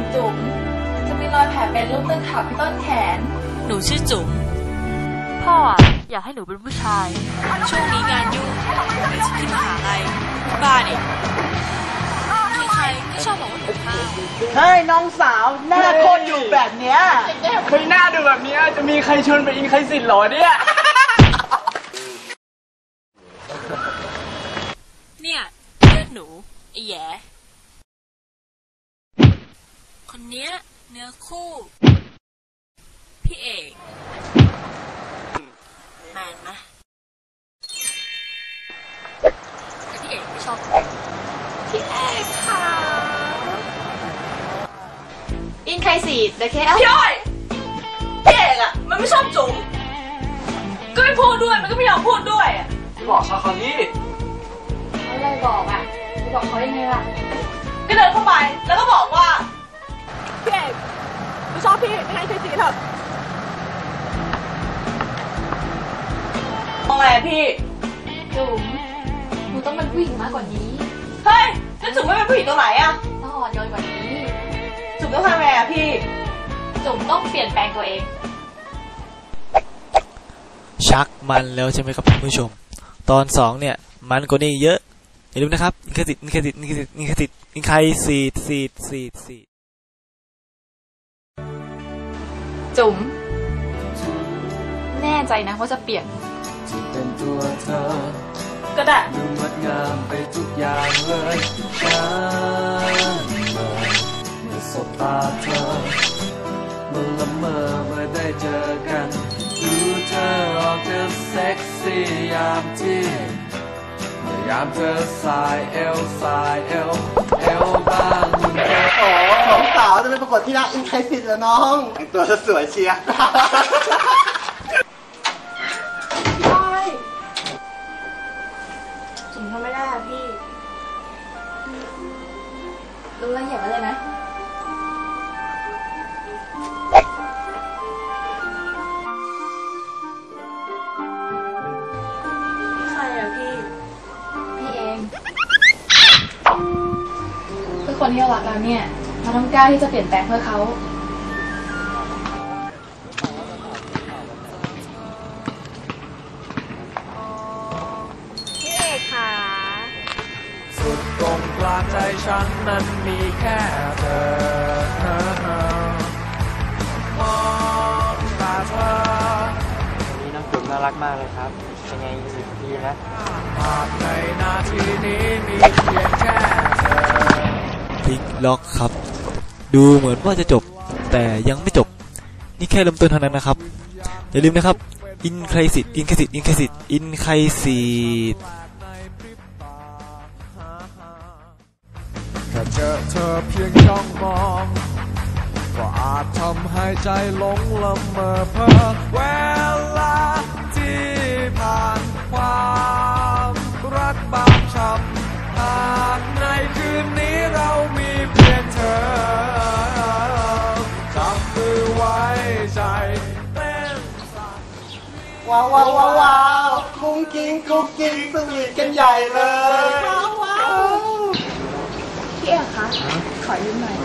ของจุ๋มจะมีรอยแผลเป็นรูปต้นขาที่ต้นแขน หนูชื่อจุ๋มพ่ออะอยากให้หนูเป็นผู้ชาย ช่วงนี้งานยุ่งเดี๋ยวจะขึ้นมหาลัยบ้าดิใครๆก็ชอบบอกว่าหนูห้าวเฮ้ยน้องสาวหน้าโคตรอยู่แบบเนี้ยไม่น่าดูแบบนี้จะมีใครชวนไปอินใครสิทธิ์หรอเนี่ย เนี่ยเพื่อนหนูไอ้แหย่ คนเนี้ยเนื้อคู่ พี่เอกแมนไหมแต่พี่เอกไม่ชอบพี่เอกค่ะอินใครสีดเดเคเอลพี่อ้อยพี่เอกอะมันไม่ชอบจุ๋มก็ไม่พูดด้วย มันก็ไม่ยอมพูดด้วยอะบอกเขาคำนี้อะไรบอกอะจะบอกเขายังไงล่ะก็เดินเข้าไปแล้วก็บอกว่า พี่ให้ใครสีเถอะมองไงอะพี่ จุ๋มหนูต้องเป็นผู้หญิงมากกว่านี้ เฮ้ยแล้วจุ๋มไม่เป็นผู้หญิงตรงไหนอะต้องอ่อนโยนกว่านี้ จุ๋มต้องทำไงอะพี่ จุ๋มต้องเปลี่ยนแปลงตัวเอง ชักมันแล้วใช่ไหมครับคุณผู้ชม ตอนสองเนี่ย มันกว่านี้เยอะ อย่าลืมนะครับ อินคสิตอินคสิตอินคสิตอินคสิตอินไคซีดซีดซีดซีด จุ๋มแน่ใจนะว่าจะเปลี่ยนที่เป็นตัวเธอก็ได้ดูงดงามไปทุกอย่างเลยฉันเลยเมื่อสบตาเธอมันละเมอเมื่อได้เจอกันดูเธอออกจะเซ็กซี่ยามที่เมื่อยามเธอสายเอวสายเอวเอวบางมันก็โอ้น้องสาวจะไปประกวดที่รักอินไคสิตแล้วน้องแต่งตัวสวยเชียร์จุ๋มทำไม่ได้อะพี่รู้ละเอียดไว้เลยนะ ใครอะพี่ พี่เอง คือคนที่เรารักเราเนี่ย เราต้องกล้าที่จะเปลี่ยนแปลงเพื่อเขา พี่เอกค่ะ สุดตรงกลางใจฉันนั้นมีแค่เธอมองตาเธอนี่น้องจุ๋มน่ารักมากเลยครับเป็นไงสิบปีนะหากในนาทีนี้มีเพียงแค่เธอ พลิกล็อกครับ ดูเหมือนว่าจะจบ แต่ยังไม่จบ นี่แค่เริ่มต้นเท่านั้นนะครับ อย่าลืมนะครับ อินไครสิตอินไครสิตอินไครสิตอินไครสิตแค่เจอเธอเพียงจ้องมองก็อาจทำให้ใจหลงละเมอเพ้อเวลาที่ผ่านความรักบางช้ำหากในคืนนี้เรามีเพียงเธอ ว้าวว้าวว้าวว้าวกุ้งกิ้งกุ้งกิ้งสวีทกันใหญ่เลยว้าวว้าวพี่เอกคะขอยืมหน่อย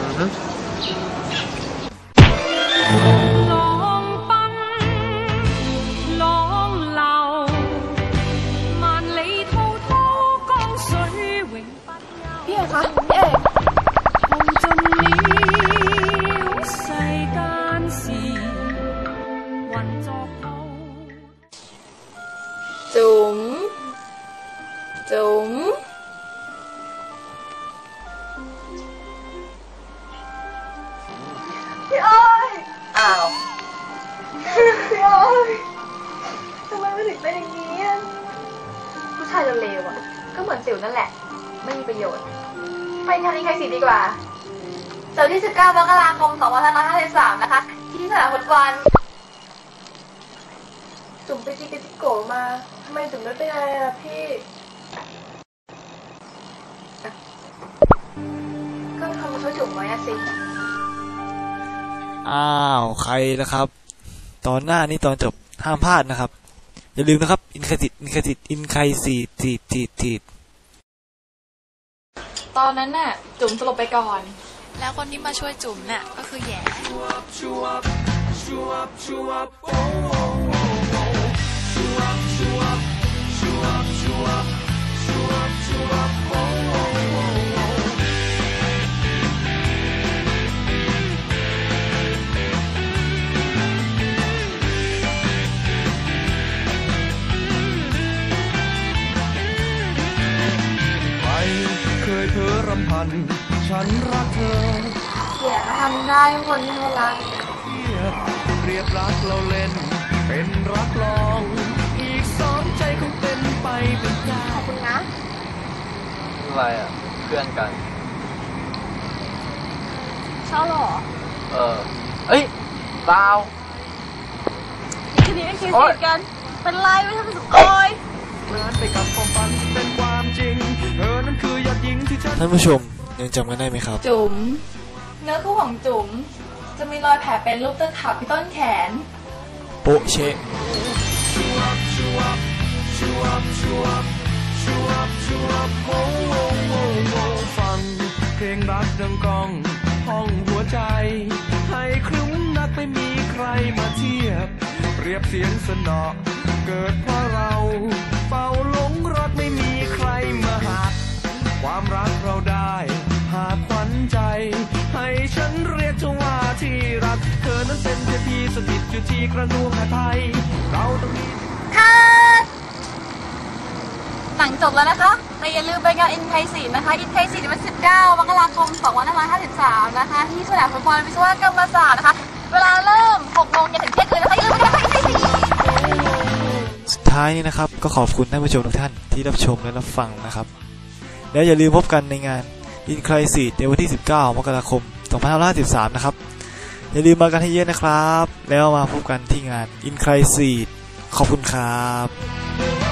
พี่อ้อยอ้าวพี่อ้อยทำไมมันถึงเป็นอย่างนี้อะผู้ชายเลวๆอะ ก็เหมือนสิวนั่นแหละ ไม่มีประโยชน์ ไปงานนี้ใครสิดีกว่าเสาร์ที่ 19 มกราคม 2553 นะคะ ที่สนามฟุตบอลจุ๋มไปจิกกบจิโกะมาทำไมจุ๋มไม่เป็นอะไรอะพี่ ก็ทำช่วยจุ๋มไว้อะสิ อ้าวใครนะครับ ตอนหน้านี้ตอนจบห้ามพลาดนะครับ อย่าลืมนะครับ อินไคสิตอินไคสิตอินไคซีดซีดซีดซีดตอนนั้นน่ะ จุ๋มสลบไปก่อน แล้วคนที่มาช่วยจุ๋มเนี่ยก็คือแหย่ไป ได้คนที่เขารักเทียบเรียบรักเราเล่น เป็นรักลอง อีกสองใจคงเป็นไปเป็นได้ขอบคุณนะอะไรอะ เพื่อนกัน ชอบเหรอ เออ เอ้ยเปล่าทีนี้เป็นคิดโอ๊ยกัน เป็นไรไม่ทำสุดโอยเมื่อนไปกับความฝันที่เป็นความจริงเธอนั้นคือยอดหญิงที่ฉันท่านผู้ชมยังจำกันได้ไหมครับ จุ๋ม เนื้อคู่ของจุ๋มจะมีรอยแผลเป็นรูปตะขาบที่ต้นแขน โปะเชะฟังเพลงรักดังกองห้องหัวใจ ให้คลุ้มนักไม่มีใครมาเทียบเปรียบเสียงสนอเกิดเพราะเรา เฝ้าหลงรักไม่มีใครมาหัก ความรัก ใจ ให้ฉันเรียกเธอว่าที่รัก เธอนั้นเป็นเทพีสถิตอยู่ที่กระนวงหาไทย เราต้องมี ค่ะหนังจบแล้วนะคะแต่อย่าลืมไปงานอินไทซีนะคะ อินไทซีวัน 19มกราคม2553 นะคะ ที่สนามฟุตบอลวิศวกรรมศาสตร์นะคะ เวลาเริ่ม6โมงเย็นถึงเที่ยงคืนนะคะอย่าลืมไปกันอินไทซีสุดท้ายนี้นะครับ ก็ขอบคุณท่านผู้ชมทุกท่านที่รับชมและรับฟังนะครับ แล้วอย่าลืมพบกันในงาน In c r i s i s ในวันที่ 19 มกราคม 2553 นะครับ อย่าลืมมากันให้เยอะนะครับ แล้วมาพบกันที่งาน In c r i s i s ขอบคุณครับ